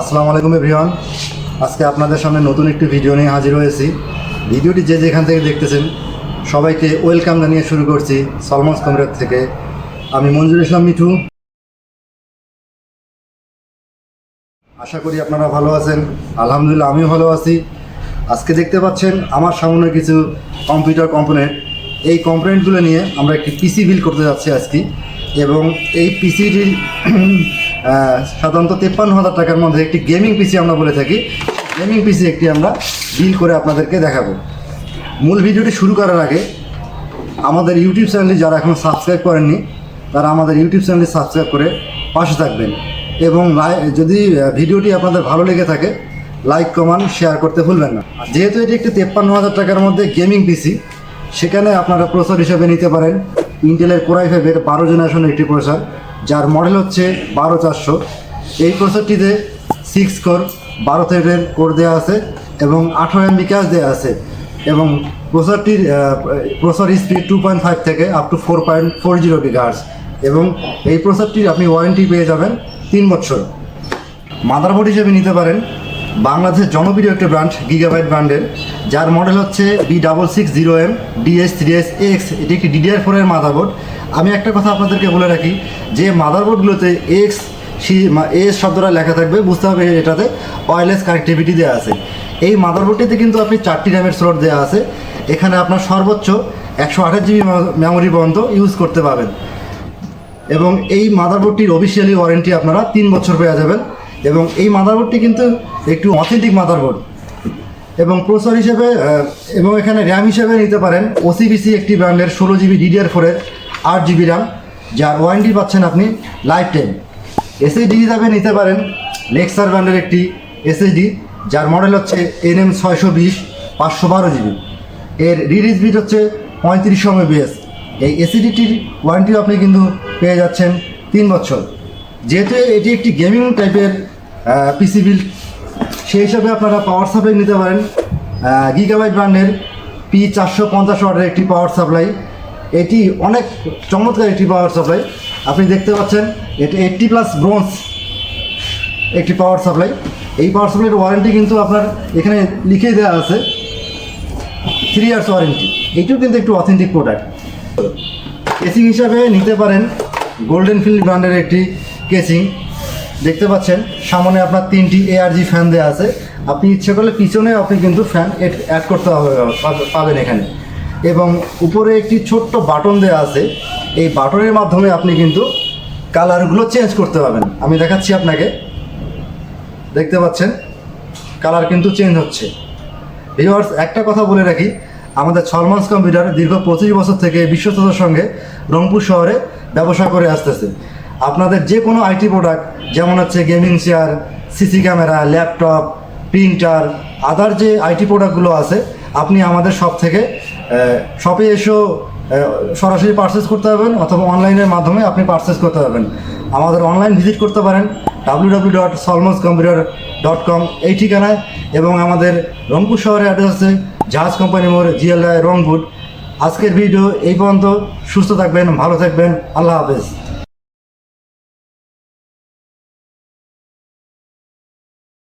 আসসালামু আলাইকুম এভরিওয়ান। আজকে আপনাদের সামনে নতুন একটি ভিডিও নিয়ে হাজির হয়েছি। ভিডিওটি যে যেখান থেকে দেখতেছেন, সবাইকে ওয়েলকাম জানিয়ে শুরু করছি সলমস কমরেড থেকে। আমি মঞ্জুর ইসলাম মিঠু। আশা করি আপনারা ভালো আছেন। আলহামদুলিল্লাহ, আমিও ভালো আছি। আজকে দেখতে পাচ্ছেন, আমার সামনে কিছু কম্পিউটার কম্পোনেন্ট। এই কম্পোনেন্টগুলো নিয়ে আমরা একটি পিসি বিল করতে যাচ্ছি আজকে এবং এই পিসিটির সাধারণত তেপ্পান্ন হাজার টাকার মধ্যে একটি গেমিং পিসি আমরা বলে থাকি। গেমিং পিসি একটি আমরা বিল করে আপনাদেরকে দেখাবো। মূল ভিডিওটি শুরু করার আগে আমাদের ইউটিউব চ্যানেলটি যারা এখন সাবস্ক্রাইব করেননি, তারা আমাদের ইউটিউব চ্যানেলটি সাবস্ক্রাইব করে পাশে থাকবেন। এবং যদি ভিডিওটি আপনাদের ভালো লেগে থাকে লাইক কমেন্ট শেয়ার করতে ভুলবেন না। যেহেতু এটি একটি তেপ্পান্ন হাজার টাকার মধ্যে গেমিং পিসি সেখানে আপনারা প্রসেসর হিসেবে নিতে পারেন। ইন্টেলের কোরাই ফাইভের বারো জেনারেশনের একটি প্রসেসর যার মডেল হচ্ছে বারো চারশো। এই প্রসেসরটিতে সিক্স কোর বারো থ্রেডের কোর দেওয়া আছে এবং আঠারো এমবি ক্যাশ দেওয়া আছে এবং প্রসেসরটির processor speed two point five থেকে up to four point four zero gigahertz এবং এই প্রসেসরটির আপনি ওয়ারেন্টি পেয়ে যাবেন তিন বছর। মাদারবোর্ড হিসেবে নিতে পারেন। বাংলাদেশের জনপ্রিয় একটি ব্র্যান্ড গিগাবাইট ব্র্যান্ডের। যার মডেল হচ্ছে B double six zero M DS three S X এটি একটি ডিডিআর ফোরের মাদারবোর্ড আমি একটা কথা আপনাদেরকে বলে রাখি, যে মাদারবোর্ডগুলোতে এক্স সি এস শব্দটা লেখা থাকবে, বুঝতে হবে এটাতে ওয়্যারলেস কানেক্টিভিটি দেওয়া আছে। এই মাদারবোর্ডটিতে কিন্তু আপনি চারটি র্যামের স্লট দেওয়া আছে। এখানে আপনার সর্বোচ্চ একশো আঠাশ জিবি মেমোরি পর্যন্ত ইউজ করতে পারবেন। এবং এই মাদারবোর্ডটির অফিসিয়ালি ওয়ারেন্টি আপনারা তিন বছর পেয়ে যাবেন। এবং এই মাদারবোর্ডটি কিন্তু একটু অথেন্টিক মাদারবোর্ড। এবং প্রসেসর হিসেবে এবং এখানে র্যাম হিসেবে নিতে পারেন ওসিবিসি একটি ব্র্যান্ডের ষোলো জিবি ডিডিআর ফোরের আট জিবি র্যাম যার ওয়ারেন্টি পাচ্ছেন আপনি লাইফ টাইম এসএসডি হিসাবে নিতে পারেন লেক্সার ব্র্যান্ডের একটি এসএসডি যার মডেল হচ্ছে এনএম ছয়শো বিশ, পাঁচশো বারো জিবি এর রিলিজ বিট হচ্ছে পঁয়ত্রিশশো বিএস এই এসিডিটির ওয়ারেন্টি আপনি কিন্তু পেয়ে যাচ্ছেন তিন বছর। যেহেতু এটি একটি গেমিং টাইপের পিসি বিল্ড সেই হিসাবে আপনারা পাওয়ার সাপ্লাই নিতে পারেন। গিগাবাইট ব্র্যান্ডের পি চারশো পঞ্চাশ ওয়াটের একটি পাওয়ার সাপ্লাই এটি অনেক চমৎকার একটি পাওয়ার সাপ্লাই আপনি দেখতে পাচ্ছেন, এটি এইটটি প্লাস ব্রোঞ্জ একটি পাওয়ার সাপ্লাই এই পাওয়ার সাপ্লাইয়ের ওয়ারেন্টি কিন্তু আপনার এখানে লিখে দেওয়া আছে থ্রি ইয়ার্স ওয়ারেন্টি এইটিও কিন্তু একটু অথেন্টিক প্রোডাক্ট কেসিং হিসাবে নিতে পারেন গোল্ডেন ফিল্ড ব্র্যান্ডের একটি কেসিং দেখতে পাচ্ছেন, সামনে আপনার তিনটি এআরজি ফ্যান দেওয়া আছে। আপনি ইচ্ছে করলে পিছনে আপনি কিন্তু ফ্যান অ্যাড করতে হবে পাবেন এখানে। এবং উপরে একটি ছোট্ট বাটন দেওয়া আছে। এই বাটনের মাধ্যমে আপনি কিন্তু কালারগুলো চেঞ্জ করতে পারবেন। আমি দেখাচ্ছি আপনাকে। দেখতে পাচ্ছেন কালার কিন্তু চেঞ্জ হচ্ছে। ভিউয়ার্স একটা কথা বলে রাখি, আমাদের ছলমাস কম্পিউটার দীর্ঘ পঁচিশ বছর থেকে বিশ্বস্ততার সঙ্গে রংপুর শহরে ব্যবসা করে আসতেছে। আপনাদের যে কোনো আইটি প্রোডাক্ট যেমন হচ্ছে gaming chair CC camera laptop printer other যে আইটি প্রোডাক্টগুলো আছে, আপনি আমাদের শপ থেকে শপে এসেও সরাসরি পারচেস করতে পারবেন অথবা অনলাইনের মাধ্যমে আপনি পারচেস করতে পারবেন। আমাদের অনলাইন ভিজিট করতে পারেন W W dot Solms computer dot com এই ঠিকানায় এবং আমাদের রংপুর শহরে অ্যাড্রেস আছে জাহাজ কোম্পানি মোড় জিএলআই রংপুর। আজকের ভিডিও এই পর্যন্ত। সুস্থ থাকবেন, ভালো থাকবেন। আল্লাহ হাফেজ।